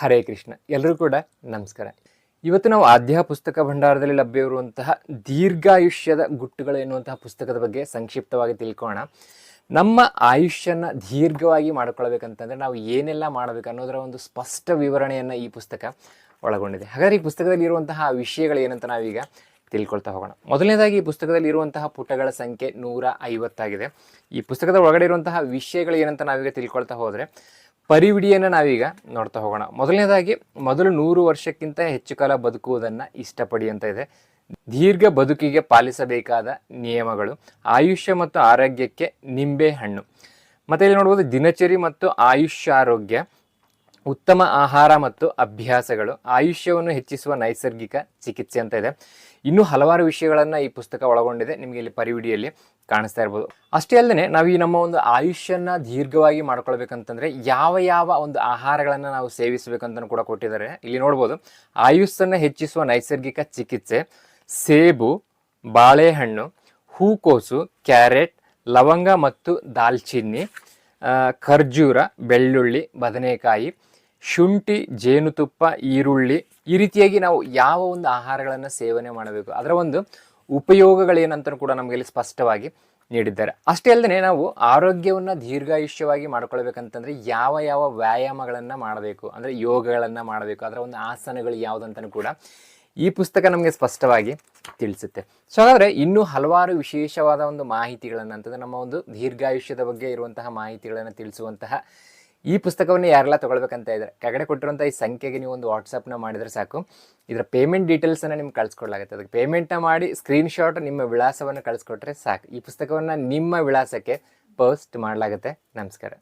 ಹರೇ ಕೃಷ್ಣ. ಎಲ್ಲರೂ ಕೂಡ ನಮಸ್ಕಾರ. ಇವತ್ತು ನಾವು ಆದ್ಯ ಪುಸ್ತಕ ಭಂಡಾರದಲ್ಲಿ ಲಭ್ಯವಿರುವಂತಹ ದೀರ್ಘಾಯುಷ್ಯದ ಗುಟ್ಟುಗಳು ಎನ್ನುವಂತಹ ಪುಸ್ತಕದ ಬಗ್ಗೆ ಸಂಕ್ಷಿಪ್ತವಾಗಿ ತಿಳ್ಕೋಣ ನಮ್ಮ ಆಯುಷ್ಯನ ದೀರ್ಘವಾಗಿ ಮಾಡ್ಕೊಳ್ಬೇಕಂತಂದ್ರೆ ನಾವು ಏನೆಲ್ಲ ಮಾಡಬೇಕು ಅನ್ನೋದರ ಒಂದು ಸ್ಪಷ್ಟ ವಿವರಣೆಯನ್ನು ಈ ಪುಸ್ತಕ ಒಳಗೊಂಡಿದೆ. ಹಾಗಾದ್ರೆ ಈ ಪುಸ್ತಕದಲ್ಲಿ ಇರುವಂತಹ ವಿಷಯಗಳು ಏನಂತ ನಾವೀಗ ತಿಳ್ಕೊಳ್ತಾ ಹೋಗೋಣ. ಮೊದಲನೇದಾಗಿ ಈ ಪುಸ್ತಕದಲ್ಲಿ ಇರುವಂತಹ ಪುಟಗಳ ಸಂಖ್ಯೆ ನೂರ ಐವತ್ತಾಗಿದೆ. ಈ ಪುಸ್ತಕದ ಒಳಗಡೆ ಇರುವಂತಹ ವಿಷಯಗಳು ಏನಂತ ನಾವೀಗ ತಿಳ್ಕೊಳ್ತಾ ಹೋದರೆ ಪರಿವಿಡಿಯನ್ನು ನಾವೀಗ ನೋಡ್ತಾ ಹೋಗೋಣ. ಮೊದಲನೇದಾಗಿ, ಮೊದಲು ನೂರು ವರ್ಷಕ್ಕಿಂತ ಹೆಚ್ಚು ಕಾಲ ಬದುಕುವುದನ್ನು ಇಷ್ಟಪಡಿ ಅಂತ ಇದೆ. ದೀರ್ಘ ಬದುಕಿಗೆ ಪಾಲಿಸಬೇಕಾದ ನಿಯಮಗಳು, ಆಯುಷ್ಯ ಮತ್ತು ಆರೋಗ್ಯಕ್ಕೆ ನಿಂಬೆ ಹಣ್ಣು. ಮತ್ತೆ ಇಲ್ಲಿ ನೋಡ್ಬೋದು, ದಿನಚರಿ ಮತ್ತು ಆಯುಷ್ಯ ಆರೋಗ್ಯ ಉತ್ತಮ ಆಹಾರ ಮತ್ತು ಅಭ್ಯಾಸಗಳು ಆಯುಷ್ಯವನ್ನು ಹೆಚ್ಚಿಸುವ ನೈಸರ್ಗಿಕ ಚಿಕಿತ್ಸೆ ಅಂತ ಇದೆ. ಇನ್ನೂ ಹಲವಾರು ವಿಷಯಗಳನ್ನು ಈ ಪುಸ್ತಕ ಒಳಗೊಂಡಿದೆ. ನಿಮಗೆ ಇಲ್ಲಿ ಪರಿವಿಡಿಯಲ್ಲಿ ಕಾಣಿಸ್ತಾ ಇರ್ಬೋದು. ಅಷ್ಟೇ ಅಲ್ಲದೆ ನಾವು ಈ ನಮ್ಮ ಒಂದು ಆಯುಷ್ಯನ ದೀರ್ಘವಾಗಿ ಮಾಡ್ಕೊಳ್ಬೇಕಂತಂದ್ರೆ ಯಾವ ಯಾವ ಒಂದು ಆಹಾರಗಳನ್ನು ನಾವು ಸೇವಿಸಬೇಕಂತಲೂ ಕೂಡ ಕೊಟ್ಟಿದ್ದಾರೆ. ಇಲ್ಲಿ ನೋಡ್ಬೋದು. ಆಯುಸ್ಸನ್ನು ಹೆಚ್ಚಿಸುವ ನೈಸರ್ಗಿಕ ಚಿಕಿತ್ಸೆ, ಸೇಬು, ಬಾಳೆಹಣ್ಣು, ಹೂಕೋಸು, ಕ್ಯಾರೆಟ್, ಲವಂಗ ಮತ್ತು ದಾಲ್ಚಿನ್ನಿ ಖರ್ಜೂರ, ಬೆಳ್ಳುಳ್ಳಿ, ಬದನೆಕಾಯಿ ಶುಂಠಿ, ಜೇನುತುಪ್ಪ, ಈರುಳ್ಳಿ ಈ ರೀತಿಯಾಗಿ ನಾವು ಯಾವ ಒಂದು ಆಹಾರಗಳನ್ನು ಸೇವನೆ ಮಾಡಬೇಕು? ಅದರ ಒಂದು ಉಪಯೋಗಗಳೇನಂತ ಕೂಡ ನಮಗೆ ಇಲ್ಲಿ ಸ್ಪಷ್ಟವಾಗಿ ನೀಡಿದ್ದಾರೆ. ಅಷ್ಟೇ ಅಲ್ಲದೆ ನಾವು ಆರೋಗ್ಯವನ್ನು ದೀರ್ಘಾಯುಷ್ಯವಾಗಿ ಮಾಡ್ಕೊಳ್ಬೇಕಂತಂದರೆ ಯಾವ ಯಾವ ವ್ಯಾಯಾಮಗಳನ್ನು ಮಾಡಬೇಕು? ಅಂದರೆ ಯೋಗಗಳನ್ನು ಮಾಡಬೇಕು? ಅದರ ಒಂದು ಆಸನಗಳು ಯಾವುದಂತನೂ ಕೂಡ ಈ ಪುಸ್ತಕ ನಮಗೆ ಸ್ಪಷ್ಟವಾಗಿ ತಿಳಿಸುತ್ತೆ. ಸೊ ಹಾಗಾದರೆ ಇನ್ನೂ ಹಲವಾರು ವಿಶೇಷವಾದ ಒಂದು ಮಾಹಿತಿಗಳನ್ನು ಅಂತಂದರೆ ನಮ್ಮ ಒಂದು ದೀರ್ಘಾಯುಷ್ಯದ ಬಗ್ಗೆ ಇರುವಂತಹ ಮಾಹಿತಿಗಳನ್ನು ತಿಳಿಸುವಂತಹ ಈ ಪುಸ್ತಕವನ್ನು ಯಾರೆಲ್ಲ ತಗೊಳ್ಬೇಕಂತ ಇದ್ದಾರೆ, ಕೆಳಗಡೆ ಕೊಟ್ಟಿರುವಂಥ ಈ ಸಂಖ್ಯೆಗೆ ನೀವು ಒಂದು ವಾಟ್ಸಪ್ನ ಮಾಡಿದರೆ ಸಾಕು. ಇದರ ಪೇಮೆಂಟ್ ಡೀಟೇಲ್ಸನ್ನು ನಿಮ್ಗೆ ಕಳಿಸ್ಕೊಡ್ಲಾಗುತ್ತೆ. ಅದಕ್ಕೆ ಪೇಮೆಂಟ್ನ ಮಾಡಿ ಸ್ಕ್ರೀನ್ಶಾಟ್ ನಿಮ್ಮ ವಿಳಾಸವನ್ನು ಕಳಿಸ್ಕೊಟ್ರೆ ಸಾಕು. ಈ ಪುಸ್ತಕವನ್ನು ನಿಮ್ಮ ವಿಳಾಸಕ್ಕೆ ಪೋಸ್ಟ್ ಮಾಡಲಾಗುತ್ತೆ. ನಮಸ್ಕಾರ.